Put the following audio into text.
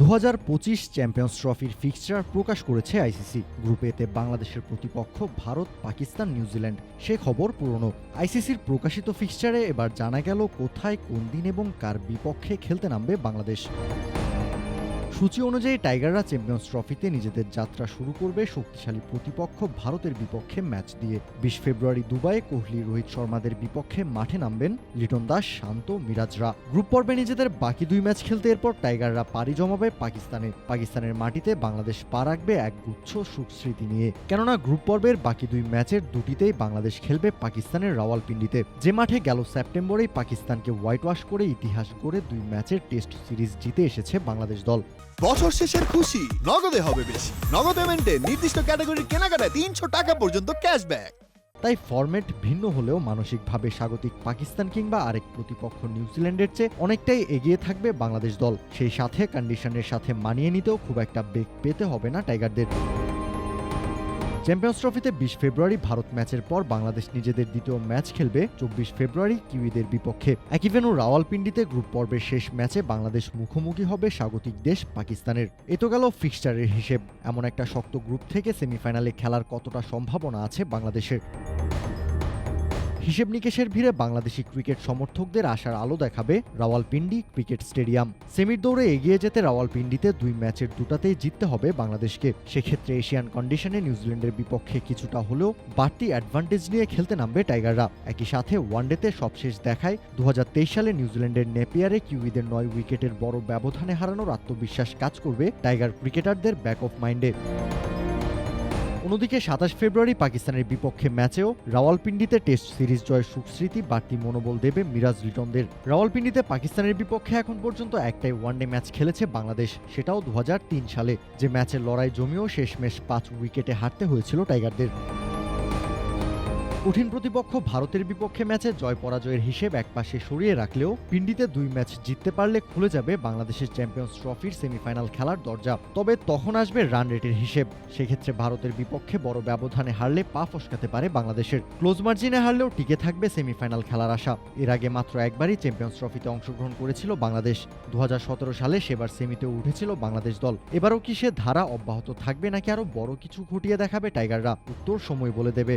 দু হাজার পঁচিশ চ্যাম্পিয়ন্স ট্রফির ফিক্সচার প্রকাশ করেছে আইসিসি। গ্রুপ এতে বাংলাদেশের প্রতিপক্ষ ভারত, পাকিস্তান, নিউজিল্যান্ড। সে খবর পুরনো। আইসিসির প্রকাশিত ফিক্সচারে এবার জানা গেল কোথায়, কোন দিন এবং কার বিপক্ষে খেলতে নামবে বাংলাদেশ। সূচি অনুযায়ী টাইগাররা চ্যাম্পিয়ন্স ট্রফিতে নিজেদের যাত্রা শুরু করবে শক্তিশালী প্রতিপক্ষ ভারতের বিপক্ষে ম্যাচ দিয়ে। বিশ ফেব্রুয়ারি দুবাইয়ে কোহলি, রোহিত শর্মাদের বিপক্ষে মাঠে নামবেন লিটন দাস, শান্ত মিরাজরা গ্রুপ পর্বে নিজেদের বাকি দুই ম্যাচ খেলতে এরপর টাইগাররা পাড়ি জমাবে পাকিস্তানে। পাকিস্তানের মাটিতে বাংলাদেশ পা রাখবে এক গুচ্ছ সুস্মৃতি নিয়ে। কেননা গ্রুপ পর্বের বাকি দুই ম্যাচের দুটিতেই বাংলাদেশ খেলবে পাকিস্তানের রাওয়ালপিন্ডিতে। যে মাঠে গেল সেপ্টেম্বরেই পাকিস্তানকে হোয়াইট ওয়াশ করে ইতিহাস গড়ে দুই ম্যাচের টেস্ট সিরিজ জিতে এসেছে বাংলাদেশ দল। বছর শেষের খুশি, নগদে হবে বেশি। নগদ পেমেন্টে নির্দিষ্ট ক্যাটাগরির কেনাকাটায় তিনশো টাকা পর্যন্ত ক্যাশব্যাক তাই ফরম্যাট ভিন্ন হলেও মানসিকভাবে স্বাগতিক পাকিস্তান কিংবা আরেক প্রতিপক্ষ নিউজিল্যান্ডের চেয়ে অনেকটাই এগিয়ে থাকবে বাংলাদেশ দল। সেই সাথে কন্ডিশনের সাথে মানিয়ে নিতেও খুব একটা বেগ পেতে হবে না টাইগারদের চ্যাম্পিয়ন্স ট্রফিতে বিশ ফেব্রুয়ারি ভারত ম্যাচের পর বাংলাদেশ নিজেদের দ্বিতীয় ম্যাচ খেলবে চব্বিশ ফেব্রুয়ারি কিউইদের বিপক্ষে। একই ভেনু রাওয়ালপিন্ডিতে গ্রুপ পর্বের শেষ ম্যাচে বাংলাদেশ মুখোমুখি হবে স্বাগতিক দেশ পাকিস্তানের। এ তো গেল ফিক্সচারের হিসেব। এমন একটা শক্ত গ্রুপ থেকে সেমিফাইনালে খেলার কতটা সম্ভাবনা আছে বাংলাদেশের? হিসেব নিকেশের ভিড়ে বাংলাদেশি ক্রিকেট সমর্থকদের আশার আলো দেখাবে রাওয়ালপিন্ডি ক্রিকেট স্টেডিয়াম। সেমির দৌড়ে এগিয়ে যেতে রাওয়ালপিন্ডিতে দুই ম্যাচের দুটাতেই জিততে হবে বাংলাদেশকে। সেক্ষেত্রে এশিয়ান কন্ডিশনে নিউজিল্যান্ডের বিপক্ষে কিছুটা হলেও বাড়তি অ্যাডভান্টেজ নিয়ে খেলতে নামবে টাইগাররা। একই সাথে ওয়ানডেতে সবশেষ দেখায় দু হাজার তেইশ সালে নিউজিল্যান্ডের নেপিয়ারে কিউইদের নয় উইকেটের বড় ব্যবধানে হারানোর আত্মবিশ্বাস কাজ করবে টাইগার ক্রিকেটারদের ব্যাক অফ মাইন্ডে। অন্যদিকে সাতাশ ফেব্রুয়ারি পাকিস্তানের বিপক্ষে ম্যাচেও রাওয়ালপিন্ডিতে টেস্ট সিরিজ জয়ের সুস্মৃতি, বাড়তি মনোবল দেবে মিরাজ লিটনদের। রাওয়ালপিন্ডিতে পাকিস্তানের বিপক্ষে এখন পর্যন্ত একটাই ওয়ানডে ম্যাচ খেলেছে বাংলাদেশ, সেটাও দু হাজার তিন সালে, যে ম্যাচের লড়াই জমিয়েও শেষমেশ পাঁচ উইকেটে হারতে হয়েছিল টাইগারদের। কঠিন প্রতিপক্ষ ভারতের বিপক্ষে ম্যাচে জয় পরাজয়ের হিসেব একপাশে সরিয়ে রাখলেও পিন্ডিতে দুই ম্যাচ জিততে পারলে খুলে যাবে বাংলাদেশের চ্যাম্পিয়ন্স ট্রফির সেমিফাইনাল খেলার দরজা। তবে তখন আসবে রান রেটের হিসেব। সেক্ষেত্রে ভারতের বিপক্ষে বড় ব্যবধানে হারলে পা ফসকাতে পারে বাংলাদেশের। ক্লোজ মার্জিনে হারলেও টিকে থাকবে সেমিফাইনাল খেলার আশা। এর আগে মাত্র একবারই চ্যাম্পিয়ন্স ট্রফিতে অংশগ্রহণ করেছিল বাংলাদেশ। দু হাজার সতেরো সালে সেবার সেমিতে উঠেছিল বাংলাদেশ দল। এবারও কি সে ধারা অব্যাহত থাকবে নাকি আরও বড় কিছু ঘটিয়ে দেখাবে টাইগাররা? উত্তর সময় বলে দেবে।